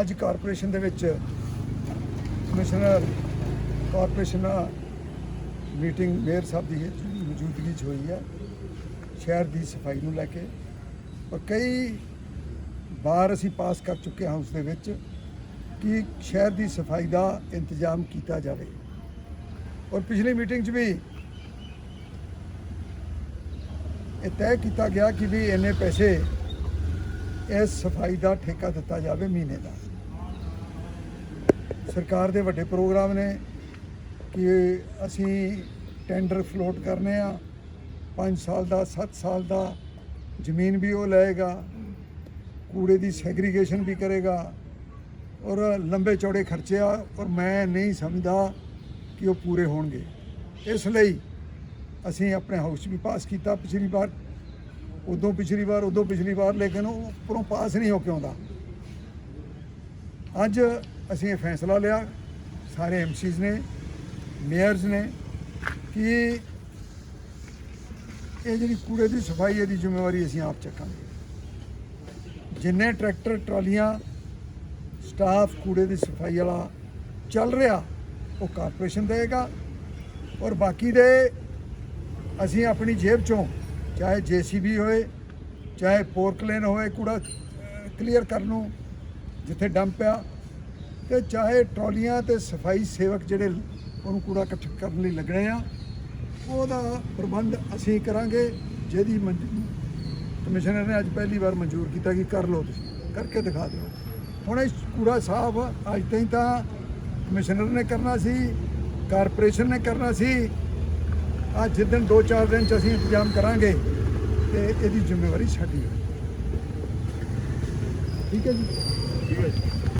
ਅੱਜ ਕਾਰਪੋਰੇਸ਼ਨ ਦੇ ਵਿੱਚ ਕਮਿਸ਼ਨਰ ਕਾਰਪੋਰੇਸ਼ਨ ਨਾਲ ਮੀਟਿੰਗ ਮੇਅਰ ਸਾਹਿਬ ਦੀ ਮੌਜੂਦਗੀ 'ਚ ਹੋਈ ਹੈ, ਸ਼ਹਿਰ ਦੀ ਸਫ਼ਾਈ ਨੂੰ ਲੈ ਕੇ। ਔਰ ਕਈ ਵਾਰ ਅਸੀਂ ਪਾਸ ਕਰ ਚੁੱਕੇ ਹਾਂ ਉਸ ਦੇ ਵਿੱਚ ਕਿ ਸ਼ਹਿਰ ਦੀ ਸਫ਼ਾਈ ਦਾ ਇੰਤਜ਼ਾਮ ਕੀਤਾ ਜਾਵੇ। ਔਰ ਪਿਛਲੀ ਮੀਟਿੰਗ 'ਚ ਵੀ ਇਹ ਤੈਅ ਕੀਤਾ ਗਿਆ ਕਿ ਵੀ ਇੰਨੇ ਪੈਸੇ ਇਸ ਸਫ਼ਾਈ ਦਾ ਠੇਕਾ ਦਿੱਤਾ ਜਾਵੇ ਮਹੀਨੇ ਦਾ। ਸਰਕਾਰ ਦੇ ਵੱਡੇ ਪ੍ਰੋਗਰਾਮ ਨੇ ਕਿ ਅਸੀਂ ਟੈਂਡਰ ਫਲੋਟ ਕਰਨੇ ਆ। 5 ਸਾਲ ਦਾ 7 ਸਾਲ ਦਾ ਜ਼ਮੀਨ ਵੀ ਉਹ ਲਏਗਾ, ਕੂੜੇ ਦੀ ਸੈਗਰੀਗੇਸ਼ਨ ਵੀ ਕਰੇਗਾ ਔਰ ਲੰਬੇ ਚੌੜੇ ਖਰਚੇ ਆ ਔਰ ਮੈਂ ਨਹੀਂ ਸਮਝਦਾ ਕਿ ਉਹ ਪੂਰੇ ਹੋਣਗੇ। ਇਸ ਲਈ ਅਸੀਂ ਆਪਣੇ ਹਾਊਸ 'ਚ ਵੀ ਪਾਸ ਕੀਤਾ, ਪਿਛਲੀ ਵਾਰ ਉਦੋਂ ਪਿਛਲੀ ਵਾਰ, ਉਦੋਂ ਪਿਛਲੀ ਵਾਰ, ਲੇਕਿਨ ਉਹ ਉੱਪਰੋਂ ਪਾਸ ਨਹੀਂ ਹੋ ਕੇ ਆਉਂਦਾ। ਅੱਜ ਅਸੀਂ ਇਹ ਫੈਸਲਾ ਲਿਆ, ਸਾਰੇ ਐਮਸੀਜ਼ ਨੇ ਮੇਅਰਸ ਨੇ, ਕਿ ਇਹ ਜਿਹੜੀ ਕੂੜੇ ਦੀ ਸਫ਼ਾਈ ਇਹਦੀ ਜ਼ਿੰਮੇਵਾਰੀ ਅਸੀਂ ਆਪ ਚੱਕਾਂਗੇ। ਜਿੰਨੇ ਟਰੈਕਟਰ, ਟਰਾਲੀਆਂ, ਸਟਾਫ ਕੂੜੇ ਦੀ ਸਫ਼ਾਈ ਵਾਲਾ ਚੱਲ ਰਿਹਾ, ਉਹ ਕਾਰਪੋਰੇਸ਼ਨ ਦੇਗਾ ਔਰ ਬਾਕੀ ਦੇ ਅਸੀਂ ਆਪਣੀ ਜੇਬ ਚੋਂ ਚਾਹੇ ਜੀਸੀਬੀ ਹੋਏ, ਚਾਹੇ ਪੋਰਕਲੇਨ ਹੋਏ, ਕੂੜਾ ਕਲੀਅਰ ਕਰਨ ਨੂੰ ਜਿੱਥੇ ਡੰਪ ਆ ਤੇ ਚਾਹੇ ਟਰਾਲੀਆਂ ਤੇ ਸਫ਼ਾਈ ਸੇਵਕ ਜਿਹੜੇ ਉਹਨੂੰ ਕੂੜਾ ਇਕੱਠ ਕਰਨ ਲਈ ਲੱਗਣੇ ਆ, ਉਹਦਾ ਪ੍ਰਬੰਧ ਅਸੀਂ ਕਰਾਂਗੇ, ਜਿਹਦੀ ਮਨਜ਼ੂ- ਕਮਿਸ਼ਨਰ ਨੇ ਅੱਜ ਪਹਿਲੀ ਵਾਰ ਮਨਜ਼ੂਰ ਕੀਤਾ ਕਿ ਕਰ ਲਓ ਤੁਸੀਂ, ਕਰਕੇ ਦਿਖਾ ਦਿਓ। ਹੁਣ ਇਹ ਕੂੜਾ ਸਾਫ਼ ਅੱਜ ਤਾਈਂ ਤਾਂ ਕਮਿਸ਼ਨਰ ਨੇ ਕਰਨਾ ਸੀ, ਕਾਰਪੋਰੇਸ਼ਨ ਨੇ ਕਰਨਾ ਸੀ ਅੱਜ ਜਿੱਦਣ 2-4 ਦਿਨ ਚ ਅਸੀਂ ਇੰਤਜ਼ਾਮ ਕਰਾਂਗੇ ਤੇ ਇਹਦੀ ਜ਼ਿੰਮੇਵਾਰੀ ਸਾਡੀ ਹੈ। ਠੀਕ ਹੈ ਜੀ? ਠੀਕ ਹੈ ਜੀ।